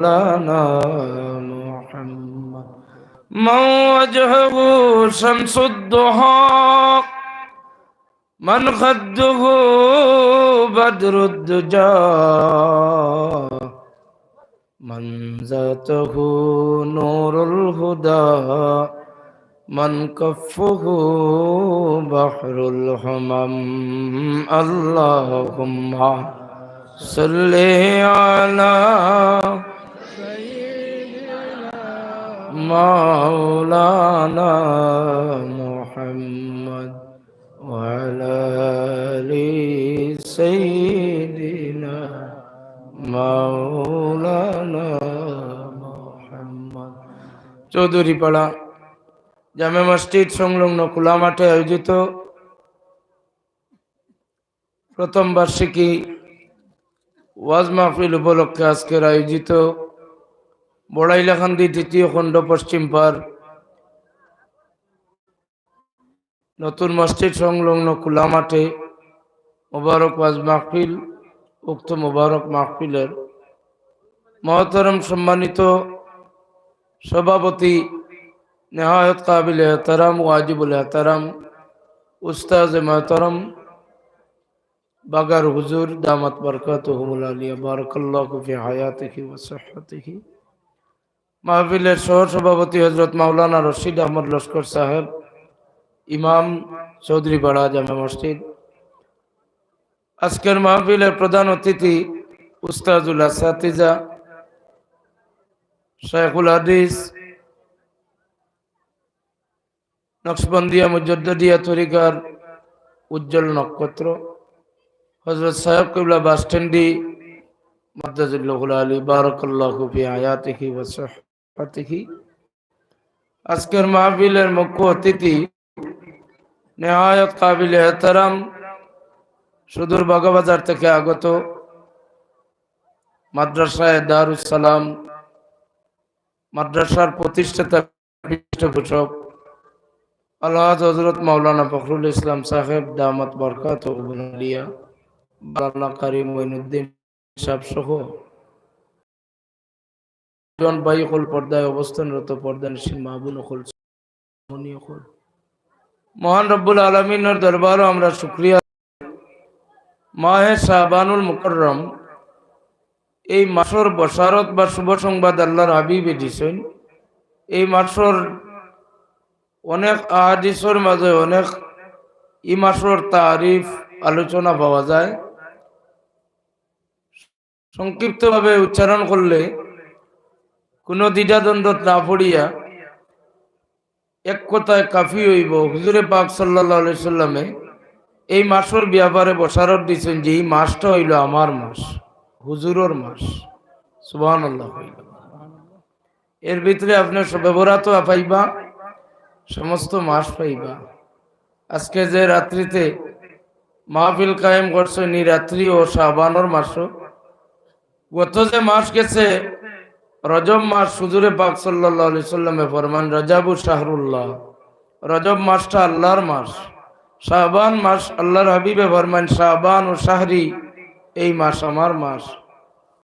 مولانا محمد. من وجهه شمس الضحى من خده بدر الدجى. من ذاته نور الهدى من كفه بحر الحمم. اللهم صل على مولانا محمد وعلى آل سيدنا مولانا محمد চৌধুরী পাড়া জামে মসজিদ সংলগ্ন খোলা মাঠে আয়োজিত প্রথম বার্ষিকী ওয়াজ মাহফিল উপলক্ষে আজকের আয়োজিত বড়াইলাকান্দি দ্বিতীয় খণ্ড পশ্চিম পার। নতুন মসজিদ সংলগ্ন খোলা মাঠে মোবারক ওয়াজ মাহফিল, উক্ত মোবারক মাহফিলের মহতরম সম্মানিত সভাপতি নেহায়ত কাবিল এহতারাম ওয়াজিবুল এহতারাম উস্তাজ মহতরম, বাগার হুজুর, দামাত বরকাত হুমুল আলিয়া, বারকাল্লাহ হায়াতিহি ওয়া মাহফিলের সহ সভাপতি হজরত মাওলানা রশিদ আহমদ লস্কর সাহেব, ইমাম চৌধুরী পাড়া জামে মসজিদ। আজকের মাহফিলের প্রধান অতিথি উস্তাজুল আসাতিজা শেখুল হাদিস, নকশবন্দিয়া মুজদ্দিয়া তরিকার উজ্জ্বল নক্ষত্র হজরত সাহেব কবিলা বাস স্ট্যান্ডি আলী, বারকাল্লাহু ফি আয়াতিহি ওয়া আজকের মাহফিলের মুখ্য অতিথি নেহায়ত কাবিল এহতারাম, সুদূর বাগাবাজার থেকে আগত মাদ্রাসায় দারুস সালাম, মাদ্রাসার প্রতিষ্ঠাতা পৃষ্ঠপোষক আল্লাহ হজরত মাওলানা ফখরুল ইসলাম সাহেব, দামত বরকাত বাল্লা কারি মঈনুদ্দিন সাহেব সহ জন ভাই হল পর্দায় অবস্থানরত পর্দানশীল মাহবুল হল মহান রব্বুল আলমিনের দরবারও আমরা শুক্রিয়া মাহে শাহবানুল মুকরম এই মাসর বসারত বা শুভ সংবাদ আল্লাহর হাবিব দিছেন। এই মাসর অনেক আহাদিসর মাঝে অনেক ই মাসর তারিফ আলোচনা পাওয়া যায়। সংক্ষিপ্তভাবে উচ্চারণ করলে কোনো দ্বিধাদ্বন্দ্ব না পড়িয়া এক কথায় কাফি হইব। হুজুরে পাক সাল্লা সাল্লামে এই মাসের ব্যাপারে বসারত দিচ্ছেন যে এই মাসটা হইল আমার মাস, হুজুরর মাস। সুবাহ হইল। এর ভিতরে আপনার ব্যবহার তো পাইবা, সমস্ত মাস পাইবা। আজকে যে রাত্রিতে মাহফিল কায়েম করছে নি রাত্রি ও শাহবানোর মাসও। গত যে মাস গেছে রজব মাস সুজুরে পাক সাল্লি সাল্লামে ফরমান রজাবু শাহরুল্লাহ। রজব মাসটা আল্লাহর মাস। শাহবান মাস আল্লাহর হাবিবে ফরমান শাহবান ও শাহরি। এই মাস আমার মাস।